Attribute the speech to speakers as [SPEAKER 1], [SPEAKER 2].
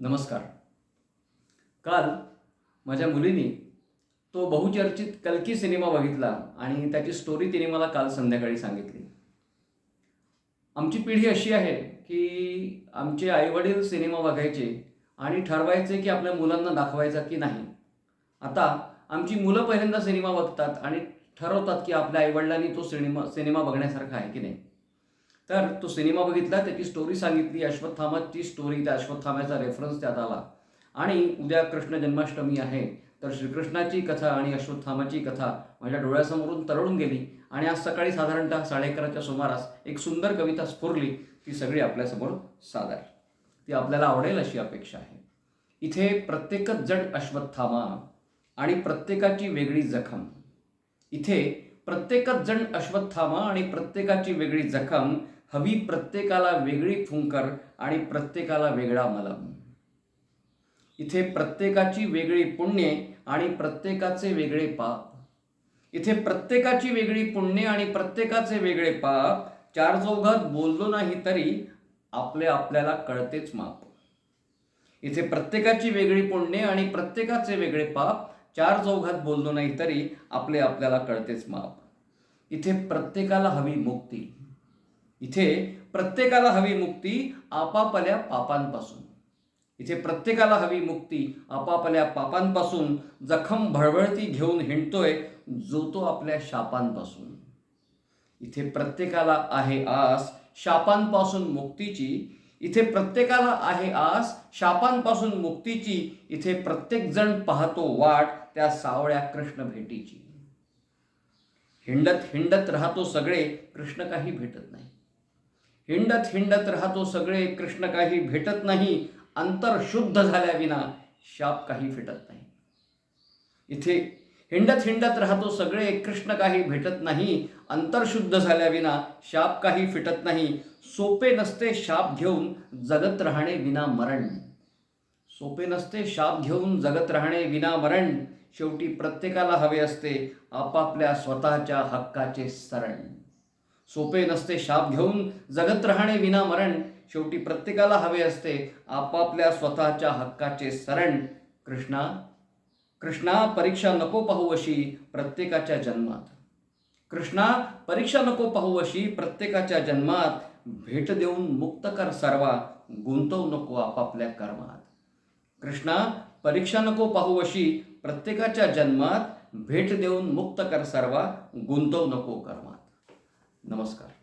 [SPEAKER 1] नमस्कार. काल माझ्या मुलीने तो बहुचर्चित कल्की सिनेमा बघितला आणि त्याची स्टोरी तिने मला काल संध्याकाळी सांगितली. आमची पिढी अशी आहे की आमचे आईवडील सिनेमा बघायचे आणि ठरवायचे की आपल्या मुलांना दाखवायचा की नाही. आता आमची मुलं पहिल्यांदा सिनेमा बघतात आणि ठरवतात की आपल्या आईवडिलांनी तो सिनेमा सिनेमा बघण्यासारखा आहे की नाही. तर तो सिनेमा बघितला त्याची स्टोरी सांगितली अश्वत्थामाची स्टोरी त्या अश्वत्थामाचा रेफरन्स त्यात आला. आणि उद्या कृष्ण जन्माष्टमी आहे तर श्रीकृष्णाची कथा आणि अश्वत्थामाची कथा माझ्या डोळ्यासमोरून तरळून गेली. आणि आज सकाळी साधारणतः साडे अकराच्या सुमारास एक सुंदर कविता स्फुरली ती सगळी आपल्यासमोर सादर. ती आपल्याला आवडेल अशी अपेक्षा आहे. इथे प्रत्येकच जण अश्वत्थामा आणि प्रत्येकाची वेगळी जखम. इथे प्रत्येकच जण अश्वत्थामा आणि प्रत्येकाची वेगळी जखम हवी प्रत्येकाला वेगळी फुंकर आणि प्रत्येकाला वेगळा मलम. इथे प्रत्येकाची वेगळी पुण्ये आणि प्रत्येकाचे वेगळे पाप. इथे प्रत्येकाची वेगळी पुण्ये आणि प्रत्येकाचे वेगळे पाप चार चौघात बोललो नाही तरी आपले आपल्याला कळतेच माप. इथे प्रत्येकाची वेगळी पुण्ये आणि प्रत्येकाचे वेगळे पाप चार चौघात बोललो नाही तरी आपले आपल्याला कळतेच माप इथे प्रत्येकाला हवी मुक्ती. इथे प्रत्येकाला हवी मुक्ती आपापल्या पापांपासून. इथे प्रत्येकाला हवी मुक्ती आपापल्या पापांपासून. जखम भळवळती घेऊन हिंडतोय जो तो आपल्या शापांपासून. इथे प्रत्येकाला आहे आस शापांपासून मुक्तीची इथे प्रत्येकाला आहे आस. शापांपासून मुक्तीची इथे प्रत्येक जण पाहतो वाट त्या सावळ्या कृष्ण भेटीची. हिंडत हिंडत राहतो सगळे कृष्ण काही भेटत नाही. हिंडत हिंडत राहतो सगळे कृष्ण काही भेटत नाही. अंतर शुद्ध झाल्याविना शाप काही फिटत नाही. इथे हिंडत हिंडत राहतो सगळे कृष्ण काही भेटत नाही. अंतरशुद्ध झाल्याविना शाप काही फिटत नाही. सोपे नसते शाप घेऊन जगत राहणे विना मरण. सोपे नसते शाप घेऊन जगत राहणे विना मरण. शेवटी प्रत्येकाला हवे असते आपापल्या स्वतःच्या हक्काचे सरण. सोपे नसते शाप घेऊन जगत राहणे विना मरण. शेवटी प्रत्येकाला हवे असते आपापल्या स्वतःच्या हक्काचे सरण. कृष्णा कृष्णा परीक्षा नको पाहू अशी प्रत्येकाच्या जन्मात. कृष्णा परीक्षा नको पाहू अशी प्रत्येकाच्या जन्मात भेट देऊन मुक्त कर सर्वा गुंतवू नको आपापल्या कर्मात. कृष्णा परीक्षा नको पाहू अशी प्रत्येकाच्या जन्मात भेट देऊन मुक्त कर सर्वा गुंतवू नको कर्मात. नमस्कार.